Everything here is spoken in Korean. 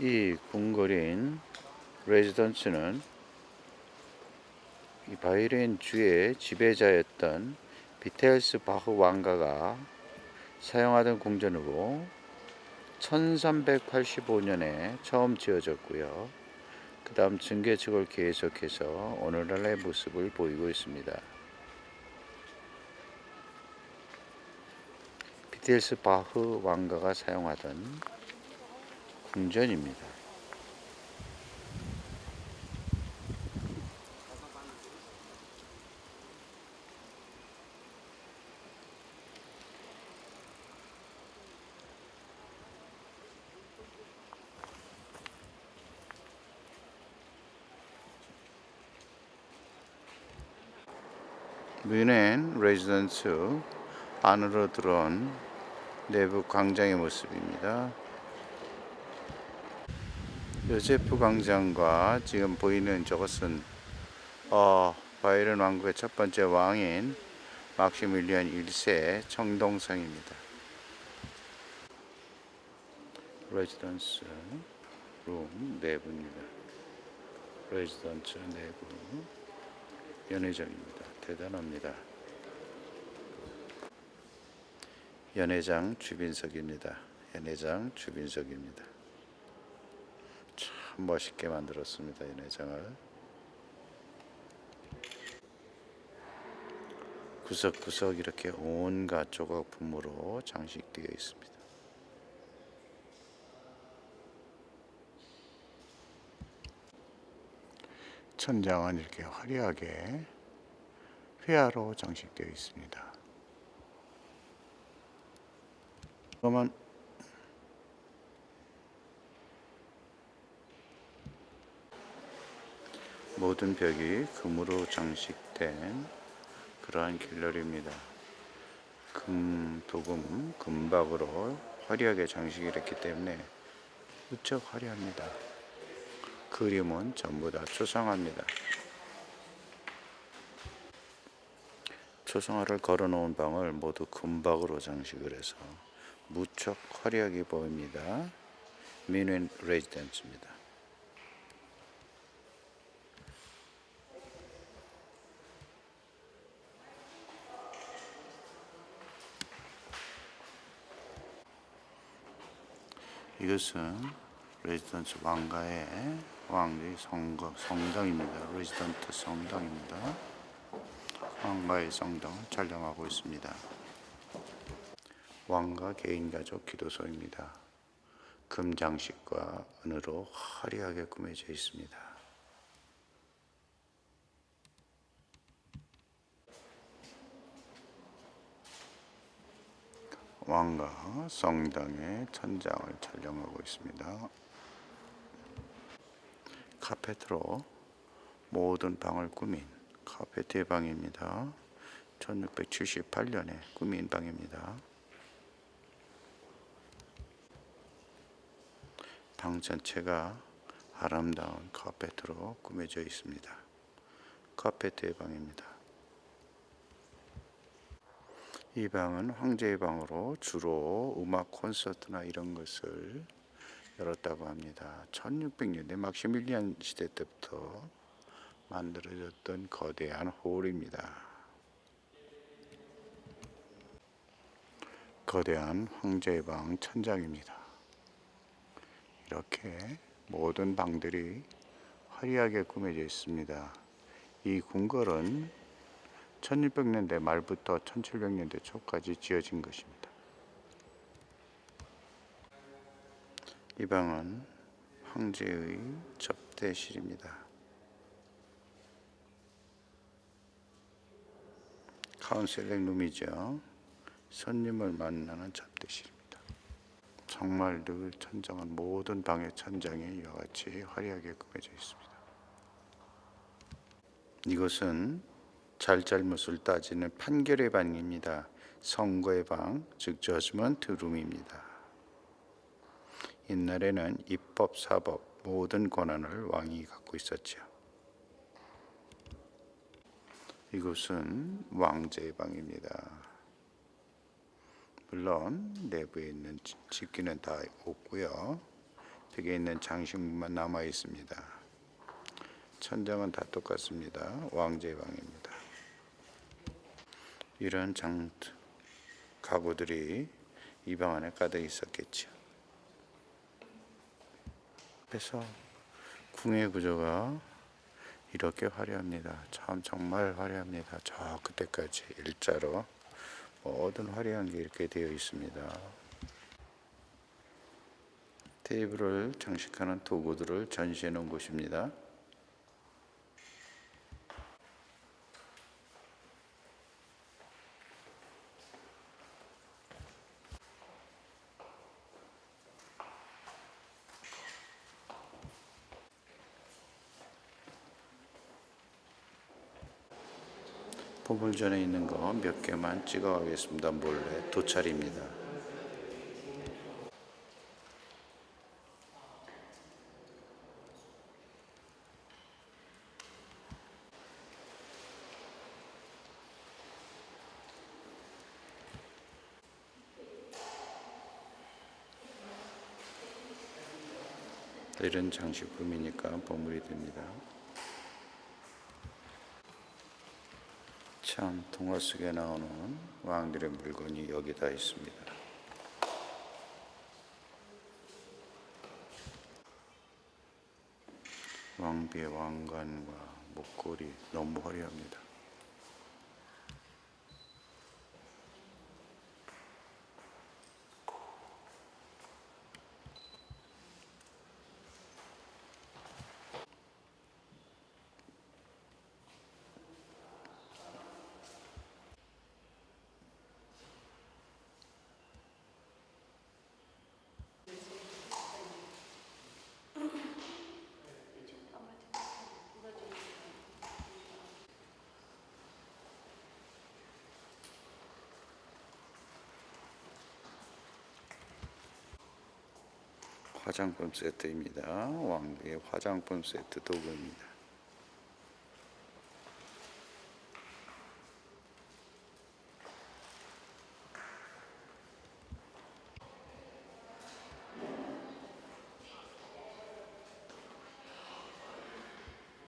이 궁궐인 레지던스는 이 바이렌 주의 지배자였던 비텔스 바흐 왕가가 사용하던 궁전으로 1385년에 처음 지어졌고요. 그 다음 증개축을 계속해서 오늘날의 모습을 보이고 있습니다. 비텔스 바흐 왕가가 사용하던 궁전입니다. 뮤넨 레지던스 안으로 들어온 내부 광장의 모습입니다. 요세프 광장과 지금 보이는 저것은 어, 바이런 왕국의 첫 번째 왕인 막시밀리안 1세 청동성입니다. 레지던스 룸 내부입니다. 레지던스 내부 연회장입니다. 대단합니다. 연회장 주빈석입니다. 연회장 주빈석입니다. 참 멋있게 만들었습니다. 연회장을 구석구석 이렇게 온갖 조각 품으로 장식되어 있습니다. 천장은 이렇게 화려하게 회화로 장식되어 있습니다. 그러면 모든 벽이 금으로 장식된 그러한 갤러리입니다. 금, 도금, 금박으로 화려하게 장식을 했기 때문에 무척 화려합니다. 그림은 전부 다 초상화입니다. 초상화를 걸어놓은 방을 모두 금박으로 장식을 해서 무척 화려하게 보입니다. 미넨 레지던스입니다. 이것은 레지던스 왕가의 왕의 성거, 성당입니다. 레지던트 성당입니다. 왕가의 성당을 촬영하고 있습니다. 왕가 개인 가족 기도소입니다. 금 장식과 은으로 화려하게 꾸며져 있습니다. 왕가 성당의 천장을 촬영하고 있습니다. 카페트로 모든 방을 꾸민 카페트의 방입니다. 1678년에 꾸민 방입니다. 방 전체가 아름다운 카페트로 꾸며져 있습니다. 카페트의 방입니다. 이 방은 황제의 방으로 주로 음악 콘서트나 이런 것을 열었다고 합니다. 1600년대 막시밀리안 시대 때부터 만들어졌던 거대한 홀입니다. 거대한 황제의 방 천장입니다. 이렇게 모든 방들이 화려하게 꾸며져 있습니다. 이 궁궐은 1600년대 말부터 1700년대 초까지 지어진 것입니다. 이 방은 황제의 접대실입니다. 카운셀링 룸이죠. 손님을 만나는 접대실입니다. 정말 늘 천장은 모든 방의 천장이 이와 같이 화려하게 꾸며져 있습니다. 이것은 잘잘못을 따지는 판결의 방입니다. 선거의 방, 즉 저지먼트 룸입니다. 옛날에는 입법, 사법 모든 권한을 왕이 갖고 있었죠. 이곳은 왕제의 방입니다. 물론 내부에 있는 집기는 다 없고요. 벽에 있는 장식물만 남아 있습니다. 천장은 다 똑같습니다. 왕제의 방입니다. 이런 장 가구들이 이 방 안에 가득 있었겠죠. 그래서 궁의 구조가 이렇게 화려합니다. 참 정말 화려합니다. 저 그때까지 일자로 모든 화려한 게 이렇게 되어 있습니다. 테이블을 장식하는 도구들을 전시해 놓은 곳입니다. 보물전에 있는 거 몇 개만 찍어 가겠습니다. 몰래 도찰입니다. 이런 장식품이니까 보물이 됩니다. 참 동화 속에 나오는 왕들의 물건이 여기 다 있습니다. 왕비의 왕관과 목걸이 너무 화려합니다. 화장품 세트입니다. 왕비의 화장품 세트 도구입니다.